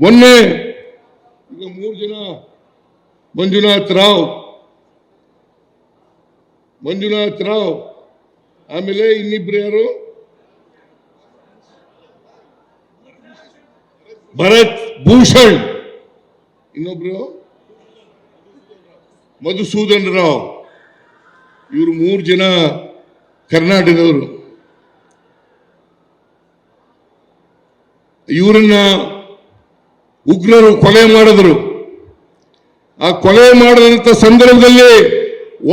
ಮೊನ್ನೆ ಈಗ ಮೂರು ಜನ ಮಂಜುನಾಥ್ ರಾವ್ ಮಂಜುನಾಥ್ ರಾವ್, ಆಮೇಲೆ ಇನ್ನಿಬ್ರು ಯಾರು? ಭರತ್ ಭೂಷಣ್. ಇನ್ನೊಬ್ರು? ಮಧುಸೂದನ್ ರಾವ್. ಇವರು ಮೂರು ಜನ ಕರ್ನಾಟಕದವರು. ಇವರನ್ನ ಉಗ್ರರು ಕೊಲೆ ಮಾಡಿದ್ರು. ಆ ಕೊಲೆ ಮಾಡಿದಂತ ಸಂದರ್ಭದಲ್ಲಿ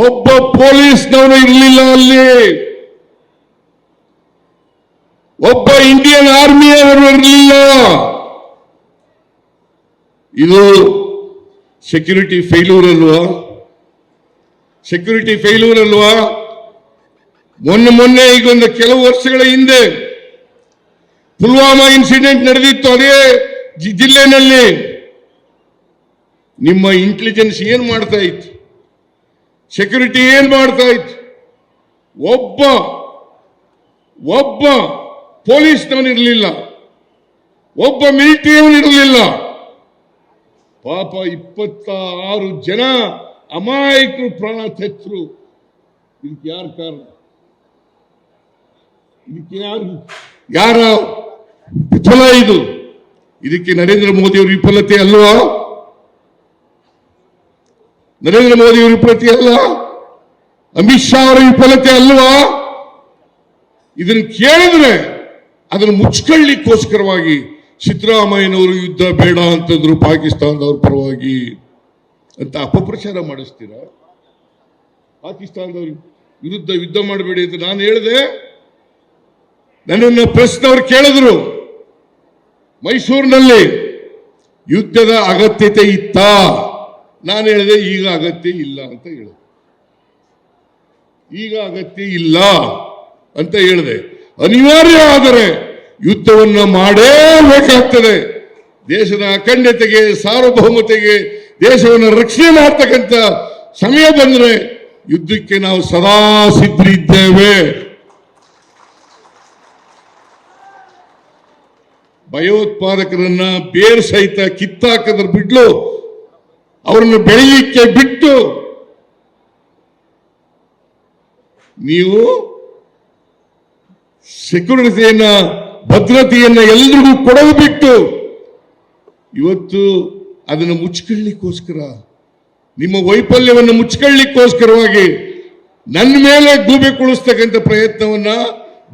ಒಬ್ಬ ಪೊಲೀಸ್ನವರು ಇರಲಿಲ್ಲ ಅಲ್ಲಿ. ಒಬ್ಬ ಇಂಡಿಯನ್ ಆರ್ಮಿಯವರು ಇರಲಿಲ್ಲ. ಇದು ಸೆಕ್ಯೂರಿಟಿ ಫೇಲ್ಯೂರ್ ಅಲ್ವಾ ಸೆಕ್ಯೂರಿಟಿ ಫೇಲ್ಯೂರ್ ಅಲ್ವಾ ಮೊನ್ನೆ ಮೊನ್ನೆ ಈಗ ಒಂದು ಕೆಲವು ವರ್ಷಗಳ ಹಿಂದೆ ಪುಲ್ವಾಮಾ ಇನ್ಸಿಡೆಂಟ್ ನಡೆದಿತ್ತು. ಅದೇ ಜಿಲ್ಲೆನಲ್ಲಿ ನಿಮ್ಮ ಇಂಟೆಲಿಜೆನ್ಸ್ ಏನ್ ಮಾಡ್ತಾ ಇತ್ತು? ಸೆಕ್ಯೂರಿಟಿ ಏನ್ ಮಾಡ್ತಾ ಇತ್ತು? ಒಬ್ಬ ಒಬ್ಬ ಪೊಲೀಸ್ನವನಿರಲಿಲ್ಲ ಒಬ್ಬ ಮಿಲಿಟರಿಯವನಿರಲಿಲ್ಲ ಪಾಪ ಇಪ್ಪತ್ತ ಆರು ಜನ ಅಮಾಯಕರು ಪ್ರಾಣ ತೆತ್ತರು ಇದಕ್ಕೆ ಯಾರು ಕಾರಣ? ಇದಕ್ಕೆ ಯಾರು? ಯಾರ? ವಿಫಲ ಇದು. ಇದಕ್ಕೆ ನರೇಂದ್ರ ಮೋದಿ ಅವರ ವಿಫಲತೆ ಅಲ್ವಾ? ನರೇಂದ್ರ ಮೋದಿ ಅವರ ವಿಫಲತೆ ಅಲ್ಲ? ಅಮಿತ್ ಶಾ ಅವರ ವಿಫಲತೆ ಅಲ್ವಾ? ಇದನ್ನು ಕೇಳಿದ್ರೆ ಅದನ್ನು ಮುಚ್ಕೊಳ್ಳಿಕ್ಕೋಸ್ಕರವಾಗಿ ಸಿದ್ದರಾಮಯ್ಯನವರು ಯುದ್ಧ ಬೇಡ ಅಂತಂದ್ರು ಪಾಕಿಸ್ತಾನದವ್ರ ಪರವಾಗಿ ಅಂತ ಅಪಪ್ರಚಾರ ಮಾಡಿಸ್ತೀರಾ? ಪಾಕಿಸ್ತಾನದವ್ರ ವಿರುದ್ಧ ಯುದ್ಧ ಮಾಡಬೇಡಿ ಅಂತ ನಾನು ಹೇಳಿದೆ. ನನ್ನನ್ನು ಪ್ರಶ್ನವ್ರು ಕೇಳಿದ್ರು. ಮೈಸೂರಿನಲ್ಲಿ ಯುದ್ಧದ ಅಗತ್ಯತೆ ಇತ್ತ? ನಾನು ಹೇಳಿದೆ ಈಗ ಅಗತ್ಯ ಇಲ್ಲ ಅಂತ ಹೇಳಿದೆ ಈಗ ಅಗತ್ಯ ಇಲ್ಲ ಅಂತ ಹೇಳಿದೆ. ಅನಿವಾರ್ಯ ಆದರೆ ಯುದ್ಧವನ್ನು ಮಾಡೇ ಬೇಕಾಗ್ತದೆ. ದೇಶದ ಅಖಂಡತೆಗೆ, ಸಾರ್ವಭೌಮತೆಗೆ, ದೇಶವನ್ನು ರಕ್ಷಣೆ ಮಾಡ್ತಕ್ಕಂಥ ಸಮಯ ಬಂದರೆ ಯುದ್ಧಕ್ಕೆ ನಾವು ಸದಾ ಸಿದ್ಧರಿದ್ದೇವೆ. ಭಯೋತ್ಪಾದಕರನ್ನ ಬೇರ್ ಸಹಿತ ಕಿತ್ತಾಕದ್ರ ಬಿಡ್ಲು ಅವರನ್ನು ಬೆಳೆಯಕ್ಕೆ ಬಿಟ್ಟು, ನೀವು ಸೆಕ್ಯೂರಿಟಿಯನ್ನ, ಭದ್ರತೆಯನ್ನ ಎಲ್ರಿಗೂ ಕೊಡಲು ಬಿಟ್ಟು, ಇವತ್ತು ಅದನ್ನು ಮುಚ್ಕೊಳ್ಳಿಕ್ಕೋಸ್ಕರ ನಿಮ್ಮ ವೈಫಲ್ಯವನ್ನು ಮುಚ್ಕೊಳ್ಳಿಕ್ಕೋಸ್ಕರವಾಗಿ ನನ್ನ ಮೇಲೆ ಗೂಬೆ ಕುಳಿಸ್ತಕ್ಕಂಥ ಪ್ರಯತ್ನವನ್ನ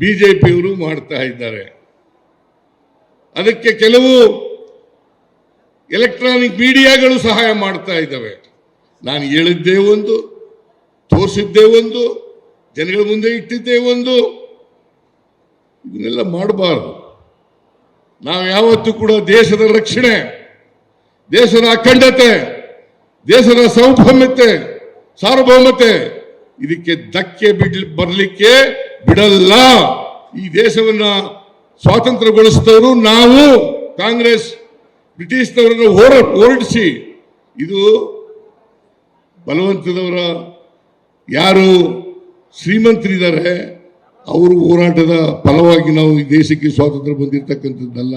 ಬಿಜೆಪಿಯವರು ಮಾಡ್ತಾ ಇದ್ದಾರೆ. ಅದಕ್ಕೆ ಕೆಲವು ಎಲೆಕ್ಟ್ರಾನಿಕ್ ಮೀಡಿಯಾಗಳು ಸಹಾಯ ಮಾಡ್ತಾ ಇದ್ದಾವೆ. ನಾನು ಹೇಳಿದ್ದೇ ಒಂದು, ತೋರಿಸಿದ್ದೇ ಒಂದು, ಜನಗಳ ಮುಂದೆ ಇಟ್ಟಿದ್ದೇ ಒಂದು. ಇದನ್ನೆಲ್ಲ ಮಾಡಬಾರದು. ನಾವು ಯಾವತ್ತೂ ಕೂಡ ದೇಶದ ರಕ್ಷಣೆ, ದೇಶದ ಅಖಂಡತೆ, ದೇಶದ ಸೌಭೌಮ್ಯತೆ, ಸಾರ್ವಭೌಮತೆ, ಇದಕ್ಕೆ ಧಕ್ಕೆ ಬಿಡ್ ಬರಲಿಕ್ಕೆ ಬಿಡಲ್ಲ. ಈ ದೇಶವನ್ನ ಸ್ವಾತಂತ್ರ್ಯಗೊಳಿಸಿದವರು ನಾವು, ಕಾಂಗ್ರೆಸ್, ಬ್ರಿಟಿಷ್ನವರನ್ನು ಹೋರ, ಹೊರಡಿಸಿ. ಇದು ಬಲವಂತದವರ ಯಾರು ಶ್ರೀಮಂತರಿದ್ದಾರೆ, ಅವರು ಹೋರಾಟದ ಫಲವಾಗಿ ನಾವು ಈ ದೇಶಕ್ಕೆ ಸ್ವಾತಂತ್ರ್ಯ ಬಂದಿರತಕ್ಕಂಥದ್ದಲ್ಲ.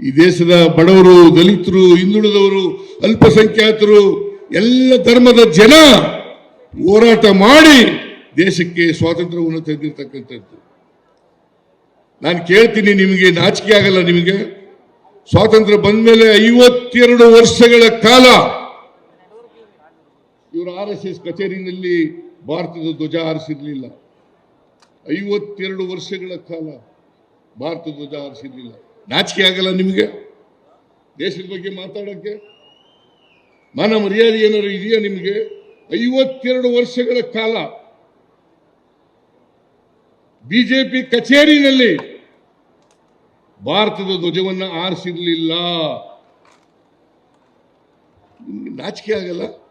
ಈ ದೇಶದ ಬಡವರು, ದಲಿತರು, ಹಿಂದುಳಿದವರು, ಅಲ್ಪಸಂಖ್ಯಾತರು, ಎಲ್ಲ ಧರ್ಮದ ಜನ ಹೋರಾಟ ಮಾಡಿ ದೇಶಕ್ಕೆ ಸ್ವಾತಂತ್ರ್ಯವನ್ನು ತಂದಿರತಕ್ಕಂಥದ್ದು. ನಾನು ಕೇಳ್ತೀನಿ ನಿಮಗೆ, ನಾಚಿಕೆ ಆಗಲ್ಲ ನಿಮಗೆ. ಸ್ವಾತಂತ್ರ್ಯ ಬಂದ ಮೇಲೆ ಐವತ್ತೆರಡು ವರ್ಷಗಳ ಕಾಲ ಇವರು ಆರ್ ಎಸ್ ಎಸ್ ಕಚೇರಿನಲ್ಲಿ ಭಾರತದ ಧ್ವಜ ಹಾರಿಸಿರ್ಲಿಲ್ಲ. ಐವತ್ತೆರಡು ವರ್ಷಗಳ ಕಾಲ ಭಾರತ ಧ್ವಜ ಹಾರಿಸಿರ್ಲಿಲ್ಲ. ನಾಚಿಕೆ ಆಗಲ್ಲ ನಿಮಗೆ? ದೇಶದ ಬಗ್ಗೆ ಮಾತಾಡೋಕ್ಕೆ? ಮಾನ ಮರ್ಯಾದೆ ಏನಾದ್ರು ಇದೆಯಾ ನಿಮಗೆ? ಐವತ್ತೆರಡು ವರ್ಷಗಳ ಕಾಲ ಬಿಜೆಪಿ ಕಚೇರಿನಲ್ಲಿ ಭಾರತದ ಧ್ವಜವನ್ನು ಆರಿಸಿರಲಿಲ್ಲ. ನಾಚಿಕೆ ಆಗಲ್ಲ.